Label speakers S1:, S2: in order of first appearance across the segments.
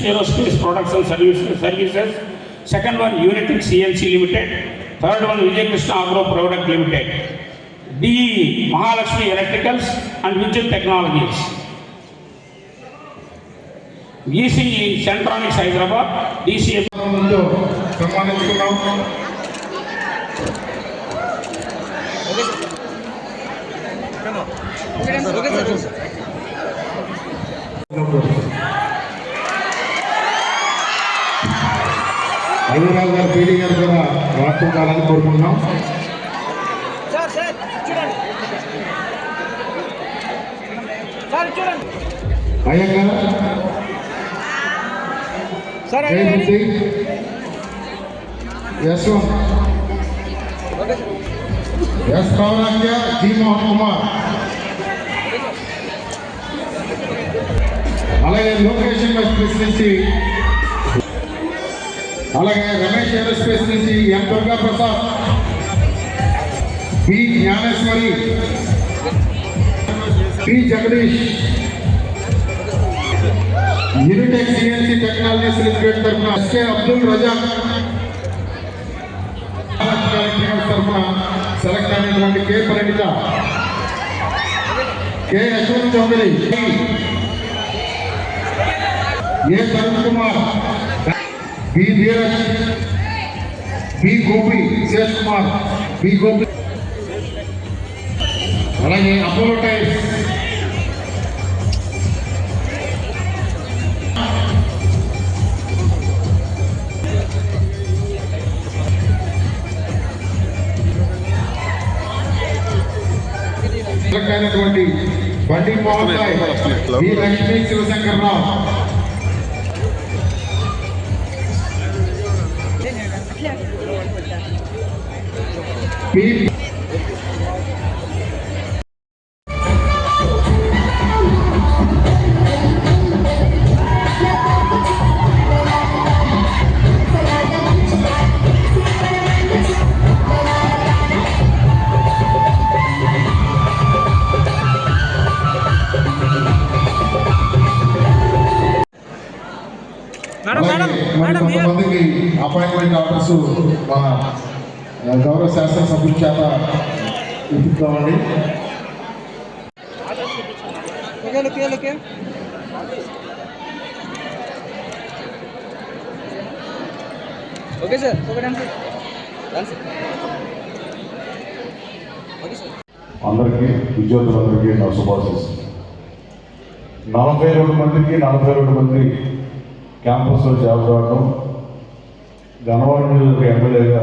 S1: Aerospace Products and Services. Services. Second one, Uniting CNC Limited. Third one, Vijay Krishna Agro Product Limited. DE Mahalakshmi Electricals and Vidyut Technologies. ECE Centronics Hyderabad, DCF
S2: ముందు సన్మానించుకున్నాం రఘురాజు గారు PD గారు కూడా వాడుతుండాలని కోరుకుంటున్నాం.
S3: Sir sir చూడండి. Sir చూడండి.
S2: అయ్యంగా
S3: sir
S2: Jayamurthy Yashwant S Pavanakhya G Mohan Kumar అలాగే Lokesh industries నుంచి అలాగే రమేష్ ఏరోస్పేస్ నుంచి M Durga Prasad B Gnaneshwari P Jagadish Unitech CNC technologies limited తరఫున ఎస్కే అబ్దుల్ రజాక్ ఎలక్ట్రికల్ తరఫున సెలెక్ట్ అయినటువంటి K Parinitha K Yashwanth Chowdary A Tarun Kumar B Dheeraj B Gopi Sesh Kumar B Gopi అలాగే Apollo tyres select అయినటువంటి బండి Mohan Roy B Lakshmi Shivshankar రావు P
S3: madam madam
S2: అలాగే మరి
S3: madam మీరు
S2: కొంతమందికి అపాయింట్మెంట్ ఆర్డర్స్ మన ఆ, గౌరవ శాసనసభ్యుల చేత ఇప్పిస్తామండి
S3: ఓకే సార్
S4: అందరికీ విద్యార్థులందరికీ నా శుభాశీస్సులు. నలభై రెండు మందికి నలభై రెండు మంది క్యాంపస్లో జాబ్ రావడం గన్నవరం ఎమ్మెల్యేగా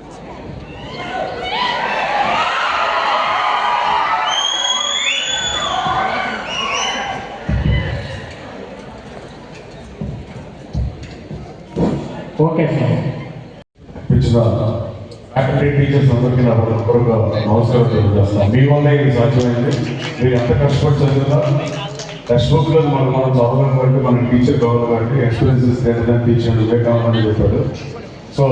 S2: ఓకే సార్.
S4: ఇచ్చిన ఫ్యాకల్టీ టీచర్స్ అందరికీ నా హృదయపూర్వక నమస్కారం తెలియజేస్తాను. మీ వల్లే ఇది సాధ్యమైంది. మీరు ఎంత కష్టపడి చదివినా టెక్స్ట్ బుక్లో మనం మనం చదవడం బట్టి మన టీచర్ కావాలి కాబట్టి ఎక్స్పీరియన్సెస్ లేదా టీచర్ వివేకానంద చెప్పాడు. సో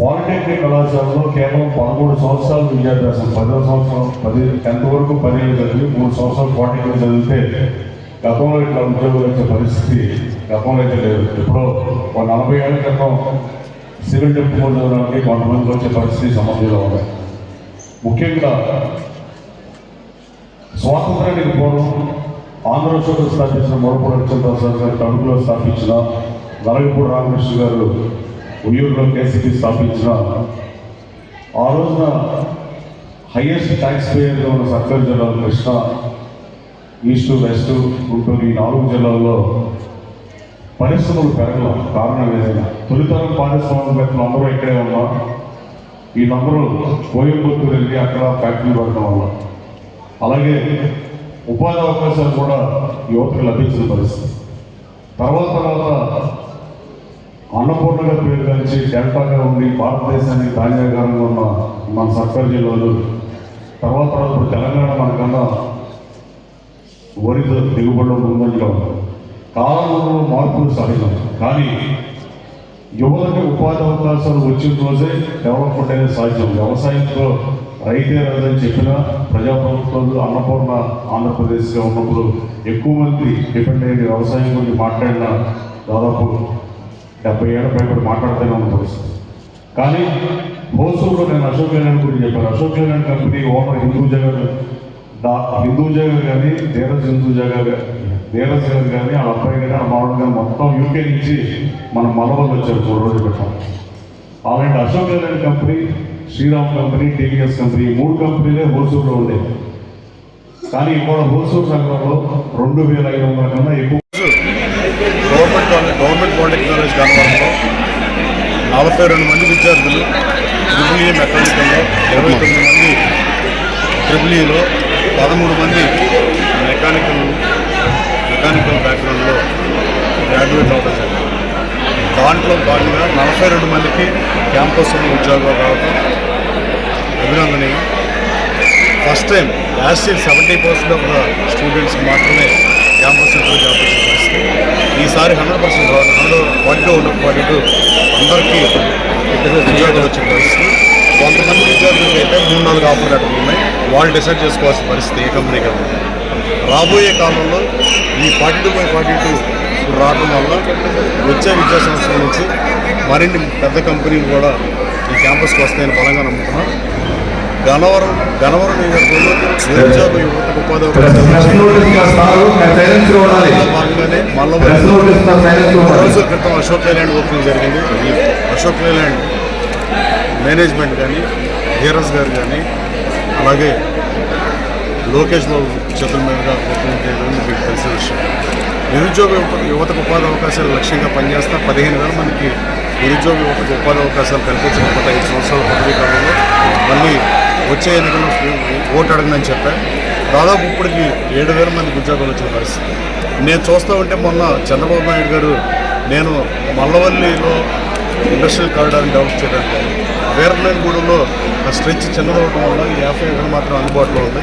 S4: పాలిటెక్నిక్ కళాశాలలో కేవలం పదమూడు సంవత్సరాలు విద్యాభ్యాసం పదో సంవత్సరం పది టెన్త్ వరకు పదిహేను చదివి మూడు సంవత్సరాలు పాలిటెక్నిక్ చదివితే గతంలో ఇట్లా ఉద్యోగులు వచ్చే పరిస్థితి గతంలో అయితే లేదు ఇప్పుడు ఒక నలభై ఏళ్ళ క్రితం సివిల్ డిప్లొమా చదవడానికి కొంతమందికి వచ్చే పరిస్థితి సమస్యలో ఉన్నాయి ముఖ్యంగా స్వాతంత్రానికి పూర్వం ఆంధ్రప్రదేశ్లో స్థాపించిన మొరపూడి చంద్రప్రసాద్ గారు తణుకులో స్థాపించిన నలగపూడి రామకృష్ణ గారు ఉయ్యూరులో కేసీపీ స్థాపించిన ఆ రోజున హైయెస్ట్ ట్యాక్స్ పేయర్గా ఉన్న సర్కారు జిల్లాలు కృష్ణ ఈస్ట్ వెస్ట్ గుంటూరు ఈ నాలుగు జిల్లాల్లో పరిశ్రమలు పెరగల కారణం ఏదైనా తొలితరం పారిశ్రామికవేత్తలు అందరూ ఇక్కడే ఈ వీళ్ళందరూ కోయంబత్తూరు వెళ్ళి అక్కడ ఫ్యాక్టరీ పెట్టడం వల్ల. అలాగే ఉపాధి అవకాశాలు కూడా యువతకు లభించిన పరిస్థితి. తర్వాత తర్వాత
S5: అన్నపూర్ణ గారి పేరు కలిసి డెల్టాగా ఉండి భారతదేశానికి ధాన్యాగారంగా ఉన్న మన సర్కార్ జిల్లాలు. తర్వాత తర్వాత ఇప్పుడు తెలంగాణ మనకన్నా వరి దిగుబడిలో ముందంజలో ఉంది. కాలంలో మార్పులు సహజం. కానీ యువతకి ఉపాధి అవకాశాలు వచ్చిన రోజే డెవలప్మెంట్ అనేది సాధ్యం. వ్యవసాయంతో రైతే రాదని చెప్పిన ప్రజాప్రభుత్వాలు అన్నపూర్ణ ఆంధ్రప్రదేశ్గా ఉన్నప్పుడు ఎక్కువ మంది డిపెండ్ అయ్యి వ్యవసాయం గురించి మాట్లాడిన దాదాపు డెబ్బై ఏళ్ళ కూడా మాట్లాడుతూనే ఉన్న పరిస్థితి. కానీ హోసూరులో నేను అశోక్ లేలాండ్ గురించి చెప్పాను. Ashok Leyland company owner Hinduja గారు దా హిందూజా గారు కానీ ధీరజ్ హిందూజా గారు గారు కానీ వాళ్ళ అబ్బాయి కానీ వాళ్ళ మామూలు కానీ మొత్తం యూకే నుంచి మన మలవలు వచ్చారు మూడు రోజులు పెట్టాం అలాంటి Ashok Leyland company Sriram company TVS company మూడు కంపెనీలే హోసూరులో ఉండేవి కానీ ఇవాళ హోసూరు నగరంలో రెండు వేల ఐదు వందల కన్నా ఎక్కువ
S4: గవర్నమెంట్ గవర్నమెంట్ పాలిటెక్నిక్ కాలేజ్ గన్నవరంలో నలభై రెండు మంది విద్యార్థులు ట్రిపుల్ ఈ మెకానికల్లో ఇరవై తొమ్మిది మంది ట్రిపుల్ ఈలో పదమూడు మంది మెకానికల్ మెకానికల్ బ్యాక్గ్రౌండ్లో గ్రాడ్యుయేట్ అవుతారు జరిగింది దాంట్లో భాగంగా నలభై రెండు మందికి క్యాంపస్లో ఉద్యోగాలు రావడం అభినందనీయం. First time last year seventy percent of స్టూడెంట్స్కి మాత్రమే క్యాంపస్ ఇంటర్వ్యూ ఈసారి హండ్రెడ్ పర్సెంట్ హండ్రెడ్ ఫార్టీ ఉన్న హండ్రెడ్ ఫార్టీ అందరికీ ఉద్యోగాలు వచ్చే పరిస్థితి కొంతమంది విద్యార్థులకి అయితే మూడు నాలుగు ఆఫర్ లెటర్లు ఉన్నాయి. వాళ్ళు డిసైడ్ చేసుకోవాల్సిన పరిస్థితి ఏ కంపెనీ కంపెనీ రాబోయే కాలంలో ఈ forty two by forty two రావడం వల్ల వచ్చే విద్యా సంవత్సరం నుంచి మరిన్ని పెద్ద కంపెనీలు కూడా ఈ క్యాంపస్కి వస్తాయని బలంగా నమ్ముతున్నాం. గనవరం గనవరం నియోజకవర్గంలో నిరుద్యోగ యువతకు ఉపాధి భాగంగానే మళ్ళీ రోజుల క్రితం అశోక్ లేలాండ్ ఓపెనింగ్ జరిగింది. అశోక్ లేలాండ్ మేనేజ్మెంట్ కానీ ధీరజ్ గారు కానీ అలాగే లోకేష్ బాబు చేతుల మీదుగా ఓపెనింగ్ చేయడం మీకు తెలిసిన విషయం. నిరుద్యోగ యువతకు ఉపాధి అవకాశాలు లక్ష్యంగా పనిచేస్తా పదిహేను వేల మందికి నిరుద్యోగ యువతకు ఉపాధి అవకాశాలు కల్పించకపోతే ఐదు సంవత్సరాల పదవీ కాలంలో మళ్ళీ వచ్చే ఎన్నికల్లో ఓటు అడగనని చెప్పాను దాదాపు ఇప్పటికి ఏడు వేల మందికి ఉద్యోగాలు వచ్చిన పరిస్థితి. నేను చూస్తూ ఉంటే మొన్న చంద్రబాబు నాయుడు గారు నేను మల్లవల్లిలో ఇండస్ట్రియల్ కారిడార్ని డెవలప్ చేయడానికి వీరనాయనగూడెంలో ఆ స్ట్రెచ్ చిన్నదవడం వల్ల ఈ యాభై ఎకరాలు మాత్రం అందుబాటులో ఉంది.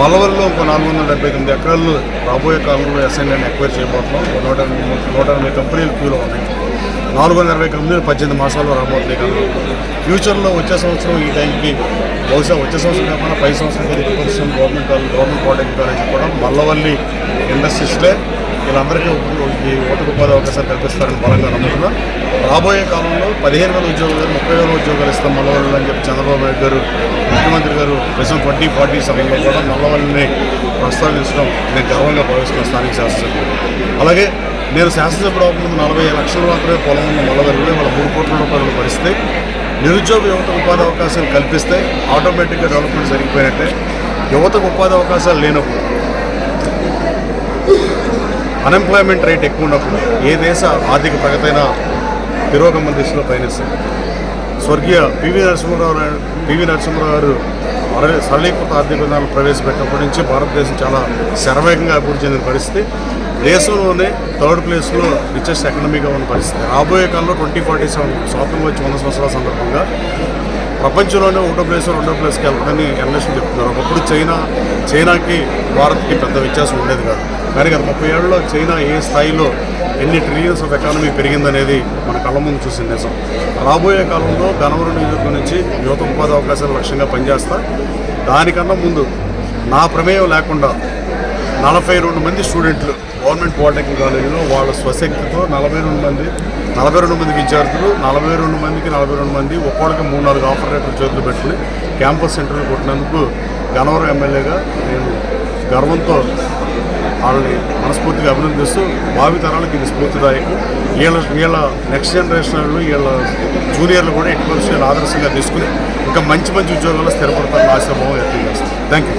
S4: మల్లవల్లిలో ఒక నాలుగు వందల డెబ్బై తొమ్మిది ఎకరాలు రాబోయే కాలంలో ఎస్ఎన్ఎన్ ఎక్వైర్ చేయబోతున్నాం. ఒక నూట నూట ఎనభై కంపెనీలు క్యూలో ఉన్నాయి. నాలుగు వందల ఇరవై కంపెనీలు పద్దెనిమిది మాసాల్లో రాబోతున్నాయి కాదు ఫ్యూచర్లో వచ్చే సంవత్సరం ఈ టైంకి బహుశా వచ్చే సంవత్సరం కాకుండా పై సంవత్సరం government college government polytechnic college కూడా మల్లవల్లి ఇండస్ట్రీస్లే వీళ్ళందరికీ ఈ ఓటు ఉపాధి అవకాశాలు కల్పిస్తారని బలంగా నమ్ముతున్నా. రాబోయే కాలంలో పదిహేను వేల ఉద్యోగాలు ముప్పై వేల ఉద్యోగాలు ఇస్తాం మల్లవల్లి అని చెప్పి చంద్రబాబు నాయుడు గారు ముఖ్యమంత్రి గారు విజన్ ట్వంటీ ఫార్టీ సమయంలో కూడా మల్లవల్లిని ప్రస్తావించడం నేను గర్వంగా భావిస్తున్న స్థానిక శాసనసభ్యులు. అలాగే నేను శాసనసభ్యుడు అవ్వకముందు నలభై లక్షల మాత్రమే పొలం ఉన్న మల్లవల్లిలో వాళ్ళ మూడు కోట్ల రూపాయలు పరిస్థితి నిరుద్యోగ యువతకు ఉపాధి అవకాశాలు కల్పిస్తే ఆటోమేటిక్గా డెవలప్మెంట్ జరిగిపోయినట్టే. యువతకు ఉపాధి అవకాశాలు లేనప్పుడు అన్ఎంప్లాయ్మెంట్ రేట్ ఎక్కువ ఉన్నప్పుడు ఏ దేశ ఆర్థిక ప్రగతైన తిరోగమన దిశలో పయనిస్తుంది. స్వర్గీయ పివి నరసింహరావు పివి నరసింహరావు గారు సరళీకృత ఆర్థిక విధానాలు ప్రవేశపెట్టినప్పటి నుంచి భారతదేశం చాలా శరవేగంగా అభివృద్ధి చెందిన పరిస్థితి. దేశంలోనే థర్డ్ ప్లేస్లో రిచెస్ట్ ఎకనమీగా ఉన్న పరిస్థితి. రాబోయే కాలంలో ట్వంటీ ఫార్టీ సెవెన్ స్వాతంత్రం వచ్చి వంద సంవత్సరాల సందర్భంగా ప్రపంచంలోనే ఒకటో ప్లేస్ రెండో ప్లేస్కి వెళ్తుందని ఎనలిస్టులు చెప్తున్నారు. ఒకప్పుడు చైనా చైనాకి భారత్కి పెద్ద వ్యత్యాసం ఉండేది కాదు. కానీ గత ముప్పై ఏళ్ళలో చైనా ఏ స్థాయిలో ఎన్ని ట్రిలియన్స్ ఆఫ్ ఎకానమీ పెరిగిందనేది మన కళ్ళ ముందు చూసిన నిజం. రాబోయే కాలంలో గనవరం నియోజకవర్గం నుంచి యువత ఉపాధి అవకాశాలు లక్ష్యంగా పనిచేస్తా. దానికన్నా ముందు నా ప్రమేయం లేకుండా నలభై రెండు మంది స్టూడెంట్లు గవర్నమెంట్ పాలిటెక్నిక్ కాలేజీలో వాళ్ళ స్వశక్తితో నలభై రెండు మంది నలభై రెండు మంది విద్యార్థులు నలభై రెండు మందికి నలభై రెండు మంది ఒక్కోళ్ళకి మూడు నాలుగు ఆఫర్ చేతులు పెట్టుకుని క్యాంపస్ సెంటర్లు కొట్టినందుకు గనవరం ఎమ్మెల్యేగా నేను గర్వంతో వాళ్ళని మనస్ఫూర్తిగా అభినందిస్తూ భావి తరాలకు ఇది స్ఫూర్తిదాయకం. వీళ్ళ వీళ్ళ నెక్స్ట్ జనరేషన్ వీళ్ళ జూనియర్లు కూడా ఎట్టి పరిస్థితులు ఆదర్శంగా తీసుకుని ఇంకా మంచి మంచి ఉద్యోగాల్లో స్థిరపడతారని ఆశాభావం వ్యక్తం చేస్తాం. Thank you